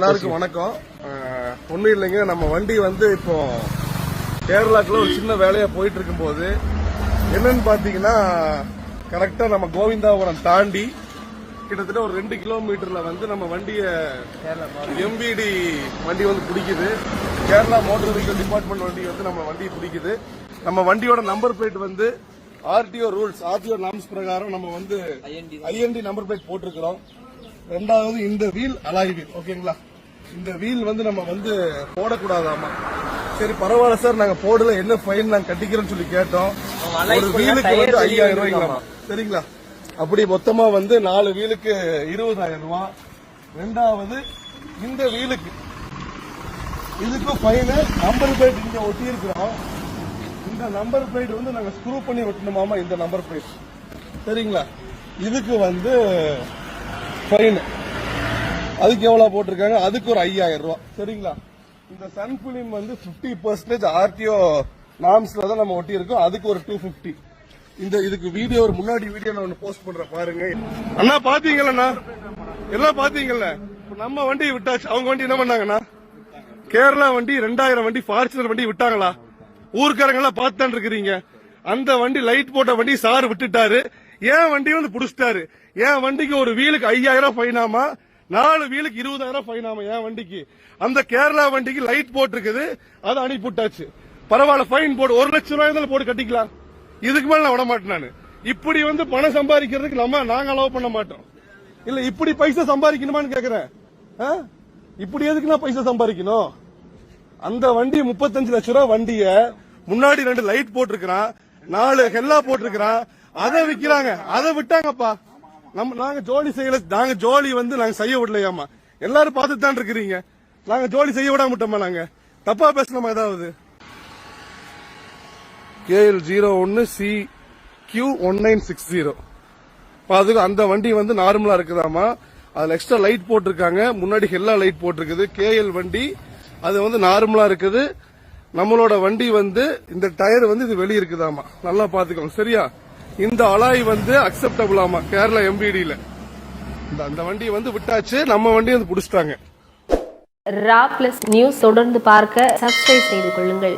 எல்லாருக்கும் வணக்கம். ஒன்றும் இல்லைங்க நம்ம வண்டி வந்து இப்போ கேரளாக்குள்ள ஒரு சின்ன வேலையா போயிட்டு இருக்கும்போது என்னன்னு பாத்தீங்கன்னா கரெக்டா நம்ம கோவிந்தாபுரம் தாண்டி கிட்டத்தட்ட ஒரு ரெண்டு கிலோமீட்டர்ல வந்து நம்ம வண்டிய எம்பிடி வண்டி வந்து பிடிக்குது. கேரளா மோட்டார் வெஹிக்கல் டிபார்ட்மெண்ட் வண்டி வந்து நம்ம வண்டியை பிடிக்குது. நம்ம வண்டியோட நம்பர் பிளேட் வந்து ஆர்டிஓ ரூல்ஸ் ஆர்டிஓ நாம்ஸ் பிரகாரம் நம்ம வந்து ஐஎன்டி நம்பர் பிளேட் போட்டிருக்கிறோம். ரெண்டாவது இந்த வீல் அலாய் வீல் ஓகேங்களா இந்த வீல் வந்து நம்ம வந்து போடக்கூடாதாமா? சரி பரவாயில்ல சார் நாங்க போடல. என்ன ஃபைன் நாங்க கட்டிக்கிறோம்னு சொல்லி கேட்டோம். ஒரு வீலுக்கு வந்து ஐயாயிரம் ரூபாய்ங்களாமா சரிங்களா? அப்படி மொத்தமா வந்து நாலு வீலுக்கு இருபதாயிரம் ரூபாய் ரெண்டாவது இந்த வீலுக்கு இதுக்கும் ஃபைனு நம்பர் பிளேட் இங்க ஒட்டி இருக்கிறோம் இந்த நம்பர் பிளேட் வந்து நாங்க ஸ்க்ரூ பண்ணி ஒட்டணுமாமா இந்த நம்பர் பிளேட் சரிங்களா? இதுக்கு வந்து ஃபைன் அதுக்கு எவ்வளவு போட்டிருக்காங்க? அதுக்கு ஒரு ஐயாயிரம் ரூபாய் சரிங்களா? இந்த சன் பிலிம் வந்து 50% பர்சன்டேஜ் ஆர்டிஓ நாம்ஸ்ல தான் நம்ம ஒட்டி இருக்கோம் அதுக்கு ஒரு டூ பிப்டி இந்த இதுக்கு வீடியோ ஒரு முன்னாடி வீடியோ நான் ஒன்று போஸ்ட் பண்றேன் பாருங்க. அண்ணா பாத்தீங்களா எல்லாம் பாத்தீங்கல்ல? நம்ம வண்டி விட்டாச்சு. அவங்க வண்டி என்ன பண்ணாங்கண்ணா? கேரளா வண்டி ரெண்டாயிரம் வண்டி ஃபார்ச்சுனர் வண்டி விட்டாங்களா? ஊருக்காரங்க எல்லாம் பார்த்துதான் இருக்கிறீங்க. அந்த வண்டி லைட் போட்ட வண்டி சார் விட்டுட்டாரு. ஏன் வண்டி வந்து புடிச்சிட்டாரு. என் வண்டிக்கு ஒரு வீலுக்கு ஐயாயிரம் ஃபைனாமா நாலு வீலுக்கு இருபதாயிரம் ஃபைனாமா என் வண்டிக்கு? அந்த கேரளா வண்டிக்கு லைட் போட்டிருக்குது அதை அனுப்பிவிட்டாச்சு. பரவாயில்ல ஃபைன் போடு. ஒரு லட்சம் ரூபாய் இருந்தாலும் போட்டு கட்டிக்கலாம். இதுக்கு மேல நான் விட மாட்டேன் நான். இப்படி வந்து பணம் சம்பாதிக்கிறதுக்கு நம்ம நாங்க அலோவ் பண்ண மாட்டோம். இல்ல இப்படி பைசா சம்பாதிக்கணுமான்னு கேக்குறேன். ஆ? இப்படி எதுக்கு நான் பைசா சம்பாதிக்கணும்? அந்த வண்டி முப்பத்தஞ்சு லட்சம் ரூபாய் வண்டிய முன்னாடி ரெண்டு லைட் போட்டிருக்கிறான் நாலு ஹெல்லா போட்டிருக்கிறான் அதை விக்கிறாங்க. அதை விட்டாங்கப்பா. நம்ம நாங்க ஜோலி செய்யல நாங்க ஜோலி வந்து நாங்க செய்ய விடலையாமா? எல்லாரும் பார்த்துட்டு தான் இருக்கிறீங்க. நாங்க ஜோலி செய்ய விடாம விட்டோமா நாங்க? தப்பா பேசணுமா ஏதாவது? கேஎல் ஜீரோ ஒன்னு C Q one nine six zero. அதுக்கு அந்த வண்டி வந்து நார்மலா இருக்குதாமா? அதுல எக்ஸ்ட்ரா லைட் போட்டிருக்காங்க. முன்னாடி ஹெல்லா லைட் போட்டிருக்குது. கேஎல் வண்டி அது வந்து நார்மலா இருக்குது. நம்மளோட வண்டி வந்து இந்த டயர் வந்து இது வெளிய இருக்குதாமா? நல்லா பாத்துக்கோங்க சரியா? இந்த அலாய் வந்து அக்செப்டபிள் ஆமா கேரளா எம்பிடியில இந்த அந்த வண்டியை வந்து விட்டாச்சு நம்ம வண்டி வந்து புடிச்சிட்டாங்க. ரா பிளஸ் நியூஸ் தொடர்ந்து பார்க்க சப்ஸ்கிரைப் செய்து கொள்ளுங்கள்.